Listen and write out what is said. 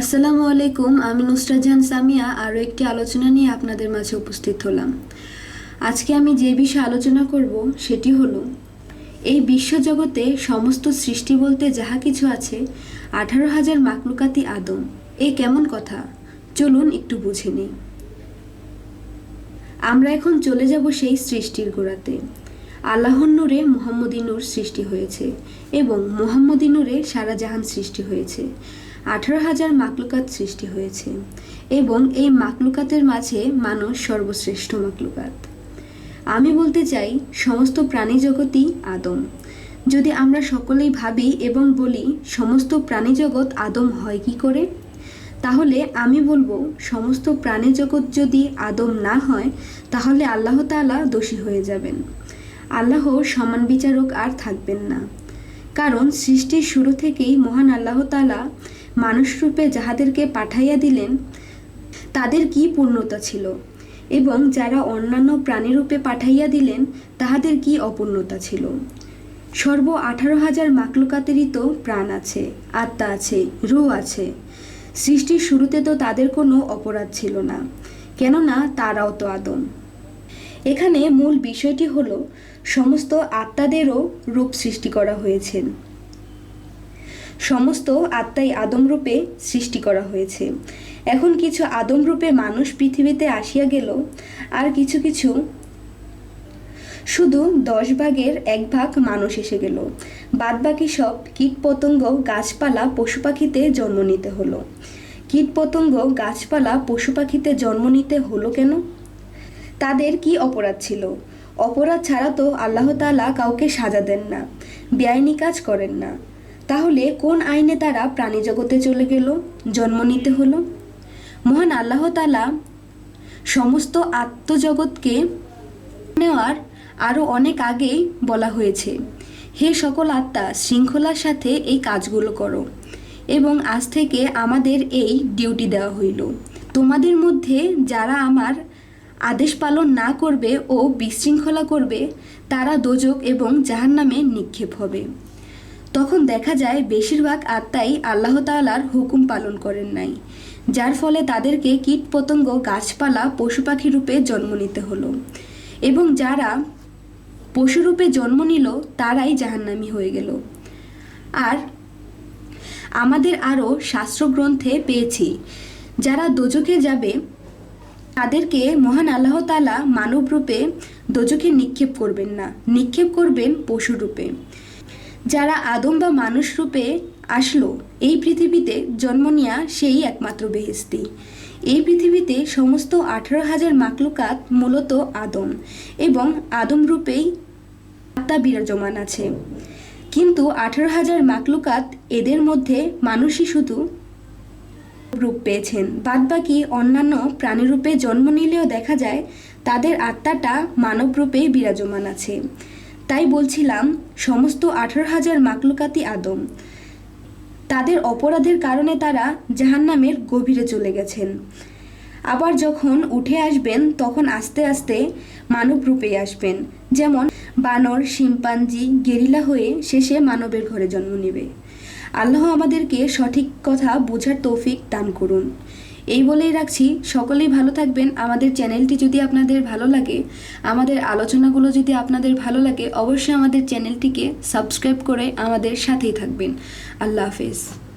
আসসালামু আলাইকুম, আমি নুসরাত জাহান সামিয়া, আরও একটি আলোচনা নিয়ে আপনাদের মাঝে উপস্থিত হলাম। আজকে আমি যে বিষয়ে আলোচনা করব সেটি হলো, এই বিশ্বজগতে সমস্ত সৃষ্টি বলতে যাহা কিছু আছে, আঠারো হাজার মাকলুকাতি আদম, এ কেমন কথা? চলুন একটু বুঝে নিই। আমরা এখন চলে যাব সেই সৃষ্টির গোড়াতে। আল্লাহর নূরে মোহাম্মদিনুর সৃষ্টি হয়েছে এবং মোহাম্মদিনুরে সারা জাহান সৃষ্টি হয়েছে। আঠারো হাজার মাকলুকাত সৃষ্টি হয়েছে এবং এই মাকলুকাতের মাঝে মানুষ সর্বশ্রেষ্ঠ মাকলুকাত। আমি বলতে চাই, সমস্ত প্রাণী জগতই আদম। যদি আমরা সকলেই ভাবি এবং বলি, সমস্ত প্রাণী জগৎ আদম হয় কি করে? তাহলে আমি বলব, সমস্ত প্রাণী জগৎ যদি আদম না হয়, তাহলে আল্লাহ তাআলা দোষী হয়ে যাবেন। আল্লাহ সমান বিচারক আর থাকবেন না। কারণ সৃষ্টির শুরু থেকেই মহান আল্লাহ তাআলা মানুষরূপে যাহাদেরকে পাঠাইয়া দিলেন, তাদের কি পূর্ণতা ছিল? এবং যারা অন্যান্য প্রাণীরূপে পাঠাইয়া দিলেন, তাহাদের কি অপূর্ণতা ছিল? সর্ব আঠারো হাজার মাকলুকাতেরই তো প্রাণ আছে, আত্মা আছে রু আছে। সৃষ্টির শুরুতে তো তাদের কোনো অপরাধ ছিল না, কেননা তারাও তো আদম। এখানে মূল বিষয়টি হলো, সমস্ত আত্মাদেরও রূপ সৃষ্টি করা হয়েছে। সমস্ত আত্মাই আদমরূপে সৃষ্টি করা হয়েছে। এখন কিছু আদমরূপে মানুষ পৃথিবীতে আসিয়া গেল, আর কিছু কিছু শুধু দশ ভাগের এক ভাগ মানুষ এসে গেল। বাদ বাকি সব কীট পতঙ্গ গাছপালা পশু পাখিতে জন্ম নিতে হলো। কীট পতঙ্গ গাছপালা পশু পাখিতে জন্ম নিতে হলো কেন? তাদের কি অপরাধ ছিল? অপরাধ ছাড়া তো আল্লাহ তাআলা কাউকে সাজা দেন না, বেআইনি কাজ করেন না। তাহলে কোন আইনে তারা প্রাণী জগতে চলে গেল, জন্ম নিতে হলো? মহান আল্লাহ তালা সমস্ত আত্মজগৎকে নেওয়ার আরও অনেক আগেই বলা হয়েছে। হে সকল আত্মা, শৃঙ্খলার সাথে এই কাজগুলো করো এবং আজ থেকে আমাদের এই ডিউটি দেওয়া হইল। তোমাদের মধ্যে যারা আমার আদেশ পালন না করবে ও বিশৃঙ্খলা করবে, তারা দোজক এবং জাহান্নামে নিক্ষেপ হবে। তখন দেখা যায় বেশিরভাগ আত্মাই আল্লাহ তাআলার হুকুম পালন করেন নাই, যার ফলে তাদেরকে কীট পতঙ্গ গাছপালা পশু পাখি রূপে জন্ম নিতে হলো এবং যারা পশুরূপে জন্ম নিল, তারাই জাহান্নামি হয়ে গেল। আর আমাদের আরও শাস্ত্রগ্রন্থে পেয়েছি, যারা দোজকে যাবে, তাদেরকে মহান আল্লাহ তালা মানব রূপে দোজকে নিক্ষেপ করবেন না। নিক্ষেপ করবেন পশু রূপে। যারা আদম বা মানুষ রূপে আসলো, এই পৃথিবীতে জন্ম নেওয়া সেই একমাত্র বেহেস্তি এই পৃথিবীতে সমস্ত আঠারো হাজার মাকলুকাত মূলত আদম এবং আদম রূপেই আত্মা বিরাজমান আছে। কিন্তু আঠারো হাজার মাকলুকাত এদের মধ্যে মানুষই শুধু রূপ পেয়েছেন। বাদবাকি অন্যান্য প্রাণীরূপে জন্ম নিলেও দেখা যায়, তাদের আত্মাটা মানব রূপেই বিরাজমান আছে। তাই বলছিলাম, সমস্ত আঠারো হাজার মাকলুকাতি আদম। তাদের অপরাধের কারণে তারা জাহান্নামের গভীরে চলে গেছেন। আবার যখন উঠে আসবেন, তখন আস্তে আস্তে মানব রূপে আসবেন। যেমন, বানর, শিম্পাঞ্জি, গেরিলা হয়ে শেষে মানবের ঘরে জন্ম নেবে। আল্লাহ আমাদেরকে সঠিক কথা বোঝার তৌফিক দান করুন। এই বলেই রাখছি, সকলেই ভালো থাকবেন। আমাদের চ্যানেলটি যদি আপনাদের ভালো লাগে, আমাদের আলোচনাগুলো যদি আপনাদের ভালো লাগে, অবশ্যই আমাদের চ্যানেলটিকে সাবস্ক্রাইব করে আমাদের সাথেই থাকবেন। আল্লাহ হাফেজ।